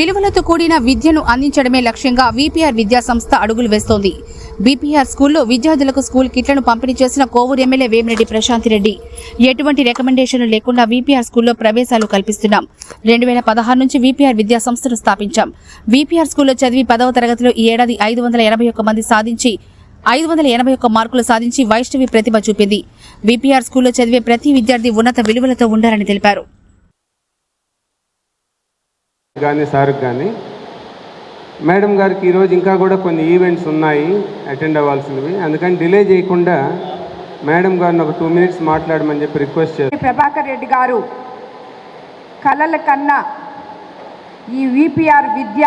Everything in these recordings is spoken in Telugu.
విలువలతో కూడిన విద్యను అందించడమే లక్ష్యంగా విపిఆర్ విద్యా సంస్థ అడుగులు వేస్తోంది బీపీఆర్ స్కూల్లో విద్యార్థులకు స్కూల్ కిట్లను పంపిణీ చేసిన కోవూరు ఎమ్మెల్యే వేమిరెడ్డి ప్రశాంత్ రెడ్డి ఎటువంటి రికమెండేషన్లు లేకుండా వీపీఆర్ స్కూల్లో ప్రవేశాలు కల్పిస్తున్నాం రెండు వేల పదహారు నుంచి వీపీఆర్ విద్యా సంస్థను స్థాపించాం విపిఆర్ స్కూల్లో చదివి పదవ తరగతిలో ఈ ఏడాది ఐదు వందల ఎనభై ఒక్క మంది సాధించి ఐదు వందల ఎనభై ఒక్క మార్కులు సాధించి వైష్ణవి ప్రతిభ చూపింది విపిఆర్ స్కూల్లో చదివే ప్రతి విద్యార్థి ఉన్నత విలువలతో ఉండాలని తెలిపారు కానీ సార్కి కానీ మేడం గారికి ఈరోజు ఇంకా కూడా కొన్ని ఈవెంట్స్ ఉన్నాయి అటెండ్ అవ్వాల్సినవి అందుకని డిలే చేయకుండా మేడం గారిని ఒక టూ మినిట్స్ మాట్లాడమని చెప్పి రిక్వెస్ట్ చేసి ప్రభాకర్ రెడ్డి గారు కళల కన్నా ఈ విపిఆర్ విద్య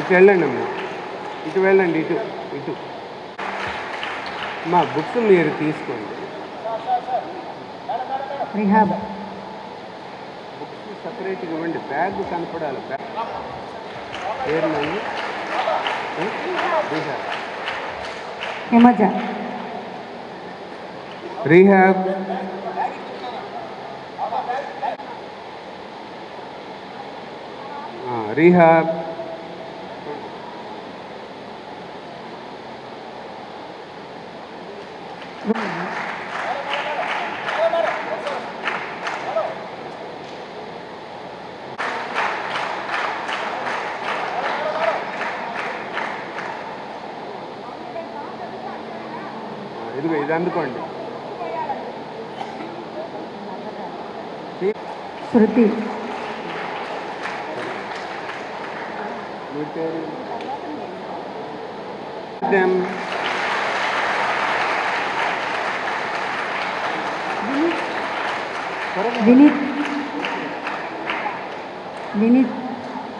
ఇటు వెళ్ళండి అమ్మా ఇటు వెళ్ళండి ఇటు ఇటు మా బుక్స్ మీరు తీసుకోండి రిహాబ్ బుక్స్ సపరేట్గా ఇవ్వండి బ్యాగ్ కనపడాలి బ్యాగ్ పేరు నాది? ఏ? రీహాబ్. హిమజ రీహాబ్ ఆ, రీహాబ్ ఎదుగు ఇది అందుకోండి Shruti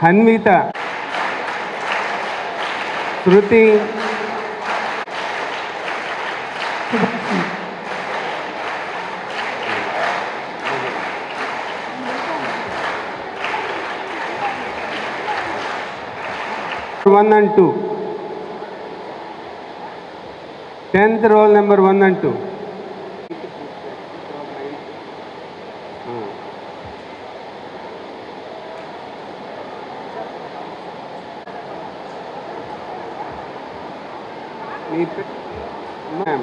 Hanvitha Shruti 1 and 2. 10th roll number 1 and 2. Ma'am.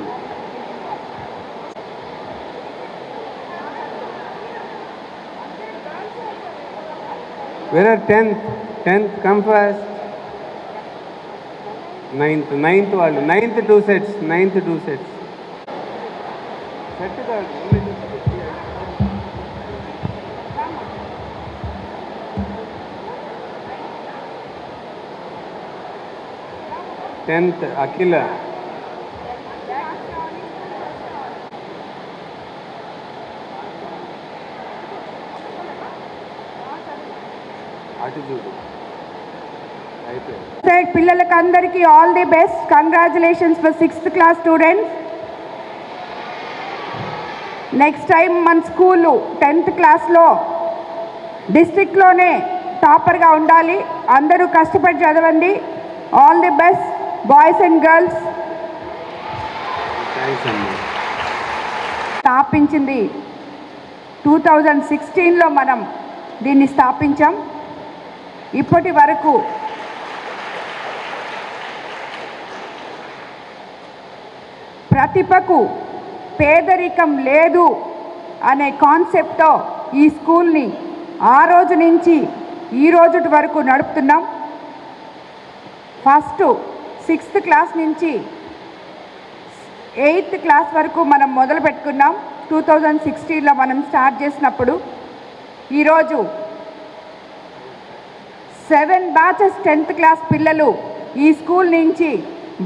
Where are 10th? 10th, come first. Ninth, ninth వాళ్ళు ninth two sets ninth two sets set కాదు టెన్త్ అఖిల అటు చూడు అయిపోయింది సైడ్ పిల్లలకి అందరికీ all the best congratulations for sixth class students next time మన స్కూలు టెన్త్ క్లాస్లో డిస్టిక్లోనే టాపర్గా ఉండాలి అందరూ కష్టపడి చదవండి all the best boys and girls స్థాపించింది టూ థౌజండ్ సిక్స్టీన్లో మనం దీన్ని స్థాపించాం ఇప్పటి వరకు ప్రతిభకు పేదరికం లేదు అనే కాన్సెప్ట్తో ఈ స్కూల్ని ఆ రోజు నుంచి ఈ రోజు వరకు నడుపుతున్నాం ఫస్ట్ సిక్స్త్ క్లాస్ నుంచి ఎయిత్ క్లాస్ వరకు మనం మొదలు పెట్టుకున్నాం టూ థౌజండ్ సిక్స్టీన్లో మనం స్టార్ట్ చేసినప్పుడు ఈరోజు సెవెన్ బ్యాచెస్ టెన్త్ క్లాస్ పిల్లలు ఈ స్కూల్ నుంచి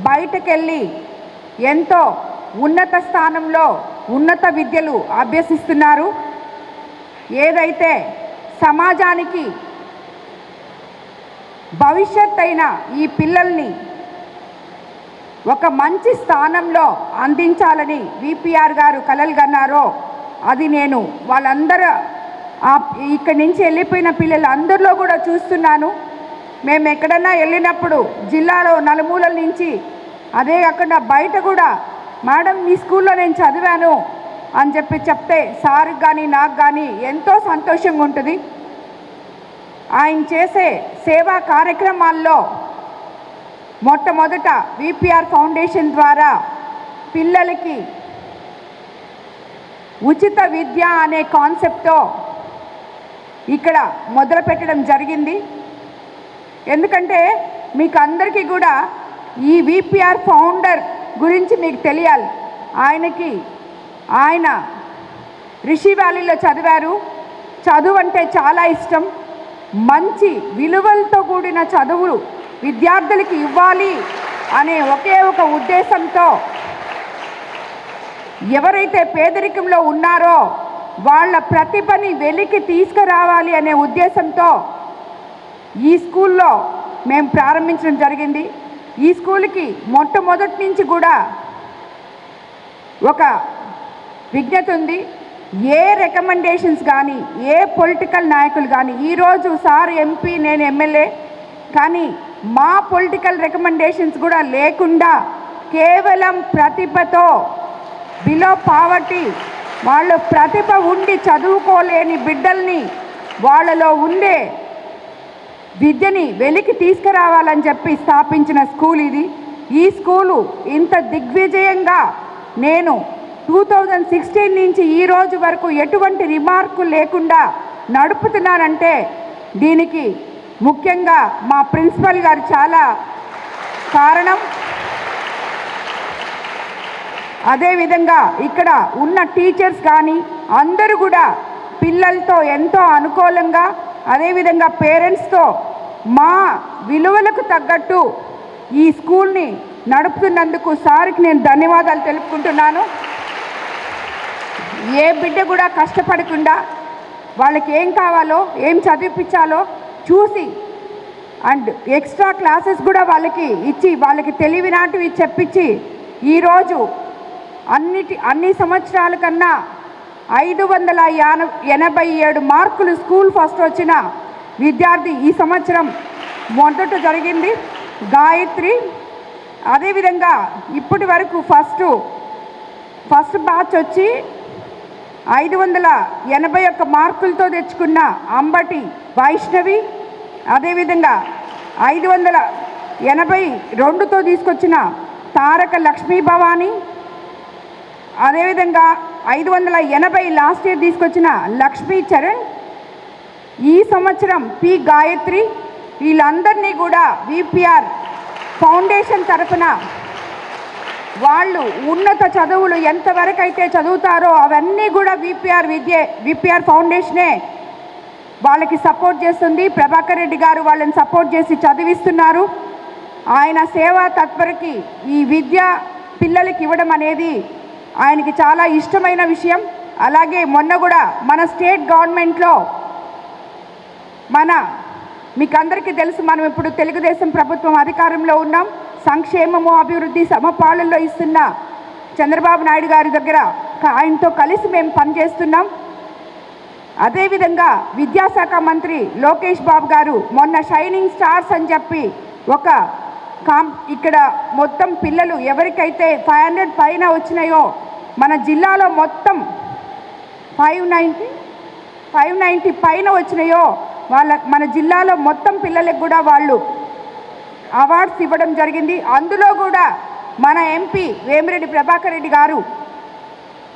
బయటకెళ్ళి ఎంతో ఉన్నత స్థానంలో ఉన్నత విద్యలు అభ్యసిస్తున్నారు ఏదైతే సమాజానికి భవిష్యత్ అయిన ఈ పిల్లల్ని ఒక మంచి స్థానంలో అందించాలని విపిఆర్ గారు కలలుగన్నారో అది నేను వాళ్ళందరూ ఇక్కడి నుంచి వెళ్ళిపోయిన పిల్లలు అందరిలో కూడా చూస్తున్నాను మేము ఎక్కడన్నా వెళ్ళినప్పుడు జిల్లాలో నలుమూలల నుంచి అదే కాకుండా బయట కూడా మేడం మీ స్కూల్లో నేను చదివాను అని చెప్పి చెప్తే సార్కి కానీ నాకు కానీ ఎంతో సంతోషంగా ఉంటుంది ఆయన చేసే సేవా కార్యక్రమాల్లో మొట్టమొదట విపిఆర్ ఫౌండేషన్ ద్వారా పిల్లలకి ఉచిత విద్య అనే కాన్సెప్ట్తో ఇక్కడ మొదలుపెట్టడం జరిగింది ఎందుకంటే మీకు అందరికీ కూడా ఈ విపిఆర్ ఫౌండర్ గురించి మీకు తెలియాలి ఆయనకి ఆయన రిషి వ్యాలీలో చదివారు చదువు అంటే చాలా ఇష్టం మంచి విలువలతో కూడిన చదువులు విద్యార్థులకి ఇవ్వాలి అనే ఒకే ఒక ఉద్దేశంతో ఎవరైతే పేదరికంలో ఉన్నారో వాళ్ళ ప్రతిభని వెలికి తీసుకురావాలి అనే ఉద్దేశంతో ఈ స్కూల్లో మేము ప్రారంభించడం జరిగింది ఈ స్కూల్కి మొట్టమొదటి నుంచి కూడా ఒక విజ్ఞత ఉంది ఏ రికమెండేషన్స్ కానీ ఏ పొలిటికల్ నాయకులు కానీ ఈరోజు సార్ ఎంపీ నేను ఎమ్మెల్యే కానీ మా పొలిటికల్ రికమెండేషన్స్ కూడా లేకుండా కేవలం ప్రతిభతో బిలో పావర్టీ వాళ్ళు ప్రతిభ ఉండి చదువుకోలేని బిడ్డల్ని వాళ్ళలో ఉండే విద్యని వెలికి తీసుకురావాలని చెప్పి స్థాపించిన స్కూల్ ఇది ఈ స్కూలు ఇంత దిగ్విజయంగా నేను టూ థౌజండ్ సిక్స్టీన్ నుంచి ఈ రోజు వరకు ఎటువంటి రిమార్కు లేకుండా నడుపుతున్నానంటే దీనికి ముఖ్యంగా మా ప్రిన్సిపల్ గారు చాలా కారణం అదేవిధంగా ఇక్కడ ఉన్న టీచర్స్ కానీ అందరూ కూడా పిల్లలతో ఎంతో అనుకూలంగా అదేవిధంగా పేరెంట్స్తో మా విలువలకు తగ్గట్టు ఈ స్కూల్ని నడుపుతున్నందుకు సార్కి నేను ధన్యవాదాలు తెలుపుకుంటున్నాను ఏ బిడ్డ కూడా కష్టపడకుండా వాళ్ళకి ఏం కావాలో ఏం చదివిపించాలో చూసి అండ్ ఎక్స్ట్రా క్లాసెస్ కూడా వాళ్ళకి ఇచ్చి వాళ్ళకి తెలివి నాటివి చెప్పించి ఈరోజు అన్నిటి అన్ని సంవత్సరాల కన్నా ఐదు వందల ఎనభై ఏడు మార్కులు స్కూల్ ఫస్ట్ వచ్చిన విద్యార్థి ఈ సంవత్సరం మొదట జరిగింది గాయత్రి అదేవిధంగా ఇప్పటి వరకు ఫస్ట్ ఫస్ట్ బ్యాచ్ వచ్చి ఐదు వందల ఎనభై ఒక్క మార్కులతో తెచ్చుకున్న అంబటి వైష్ణవి అదేవిధంగా ఐదు వందల ఎనభై రెండుతో తీసుకొచ్చిన తారక లక్ష్మీ భవానీ అదేవిధంగా ఐదు వందల ఎనభై లాస్ట్ ఇయర్ తీసుకొచ్చిన లక్ష్మీ చరణ్ ఈ సంవత్సరం పి గాయత్రి వీళ్ళందరినీ కూడా విపిఆర్ ఫౌండేషన్ తరఫున వాళ్ళు ఉన్నత చదువులు ఎంతవరకు అయితే చదువుతారో అవన్నీ కూడా విపిఆర్ విద్య విపిఆర్ ఫౌండేషనే వాళ్ళకి సపోర్ట్ చేస్తుంది ప్రభాకర్ రెడ్డి గారు వాళ్ళని సపోర్ట్ చేసి చదివిస్తున్నారు ఆయన సేవా తత్పరికి ఈ విద్య పిల్లలకి ఇవ్వడం అనేది ఆయనకి చాలా ఇష్టమైన విషయం అలాగే మొన్న కూడా మన స్టేట్ గవర్నమెంట్లో మన మీకు అందరికీ తెలుసు మనం ఇప్పుడు తెలుగుదేశం ప్రభుత్వం అధికారంలో ఉన్నాం సంక్షేమము అభివృద్ధి సమపాలనలో ఇస్తున్న చంద్రబాబు నాయుడు గారి దగ్గర ఆయనతో కలిసి మేము పనిచేస్తున్నాం అదేవిధంగా విద్యాశాఖ మంత్రి లోకేష్ బాబు గారు మొన్న షైనింగ్ స్టార్స్ అని చెప్పి ఒక కాం ఇక్కడ మొత్తం పిల్లలు ఎవరికైతే ఫైవ్ హండ్రెడ్ పైన వచ్చినాయో మన జిల్లాలో మొత్తం ఫైవ్ నైంటీ ఫైవ్ నైంటీ పైన వచ్చినాయో వాళ్ళ మన జిల్లాలో మొత్తం పిల్లలకు కూడా వాళ్ళు అవార్డ్స్ ఇవ్వడం జరిగింది అందులో కూడా మన ఎంపీ వేమిరెడ్డి ప్రభాకర్ రెడ్డి గారు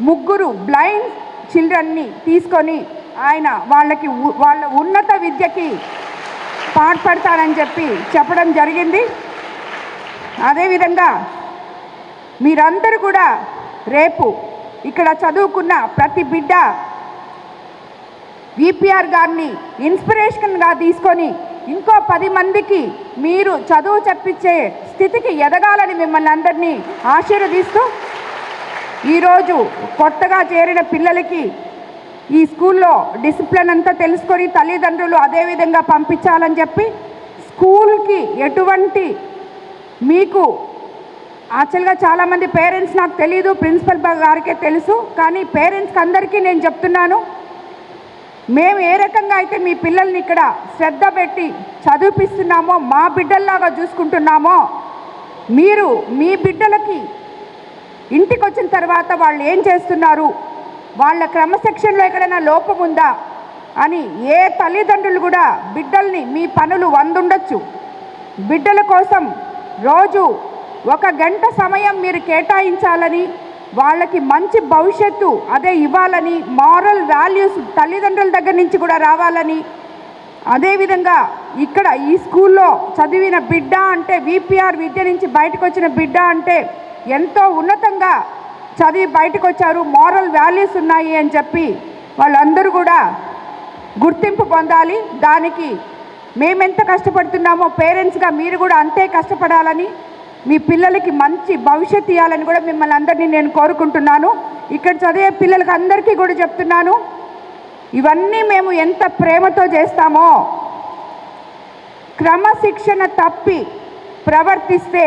ముగ్గురు బ్లైండ్ చిల్డ్రన్ని తీసుకొని ఆయన వాళ్ళకి వాళ్ళ ఉన్నత విద్యకి పాటుపడతానని చెప్పి చెప్పడం జరిగింది అదేవిధంగా మీరందరూ కూడా రేపు ఇక్కడ చదువుకున్న ప్రతి బిడ్డ విపిఆర్ గారిని ఇన్స్పిరేషన్గా తీసుకొని ఇంకో పది మందికి మీరు చదువు చెప్పించే స్థితికి ఎదగాలని మిమ్మల్ని అందరినీ ఆశీర్వదిస్తూ ఈరోజు కొత్తగా చేరిన పిల్లలకి ఈ స్కూల్లో డిసిప్లిన్ అంతా తెలుసుకొని తల్లిదండ్రులు అదేవిధంగా పంపించాలని చెప్పి స్కూల్కి ఎటువంటి మీకు యాక్చువల్గా చాలామంది పేరెంట్స్ నాకు తెలీదు ప్రిన్సిపల్ గారికే తెలుసు కానీ పేరెంట్స్కి అందరికీ నేను చెప్తున్నాను మేము ఏ రకంగా అయితే మీ పిల్లల్ని ఇక్కడ శ్రద్ధ పెట్టి చదివిపిస్తున్నామో మా బిడ్డల్లాగా చూసుకుంటున్నామో మీరు మీ బిడ్డలకి ఇంటికి వచ్చిన తర్వాత వాళ్ళు ఏం చేస్తున్నారు వాళ్ళ క్రమశిక్షణలో ఎక్కడైనా లోపం ఉందా అని ఏ తల్లిదండ్రులు కూడా బిడ్డల్ని మీ పనులు వందుండొచ్చు బిడ్డల కోసం రోజు ఒక గంట సమయం మీరు కేటాయించాలని వాళ్ళకి మంచి భవిష్యత్తు అదే ఇవ్వాలని మారల్ వాల్యూస్ తల్లిదండ్రుల దగ్గర నుంచి కూడా రావాలని అదేవిధంగా ఇక్కడ ఈ స్కూల్లో చదివిన బిడ్డ అంటే విపిఆర్ విద్య నుంచి బయటకు వచ్చిన బిడ్డ అంటే ఎంతో ఉన్నతంగా చదివి బయటకు వచ్చారు మారల్ వాల్యూస్ ఉన్నాయి అని చెప్పి వాళ్ళందరూ కూడా గుర్తింపు పొందాలి దానికి మేమెంత కష్టపడుతున్నామో పేరెంట్స్గా మీరు కూడా అంతే కష్టపడాలని మీ పిల్లలకి మంచి భవిష్యత్ ఇవ్వాలని కూడా మిమ్మల్ని అందరినీ నేను కోరుకుంటున్నాను ఇక్కడ చదివే పిల్లలకి అందరికీ కూడా చెప్తున్నాను ఇవన్నీ మేము ఎంత ప్రేమతో చేస్తామో క్రమశిక్షణ తప్పి ప్రవర్తిస్తే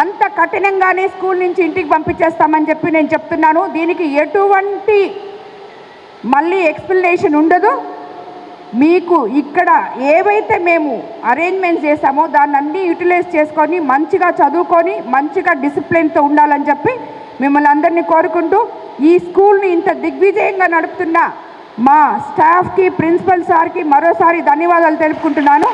అంత కఠినంగానే స్కూల్ నుంచి ఇంటికి పంపించేస్తామని చెప్పి నేను చెప్తున్నాను దీనికి ఎటువంటి మళ్ళీ ఎక్స్ప్లెనేషన్ ఉండదు మీకు ఇక్కడ ఏవైతే మేము అరేంజ్మెంట్ చేసామో దాన్ని అన్నీ యూటిలైజ్ చేసుకొని మంచిగా చదువుకొని మంచిగా డిసిప్లిన్తో ఉండాలని చెప్పి మిమ్మల్ని అందరినీ కోరుకుంటూ ఈ స్కూల్ని ఇంత దిగ్విజయంగా నడుపుతున్న మా స్టాఫ్కి ప్రిన్సిపల్ సార్కి మరోసారి ధన్యవాదాలు తెలుపుకుంటున్నాను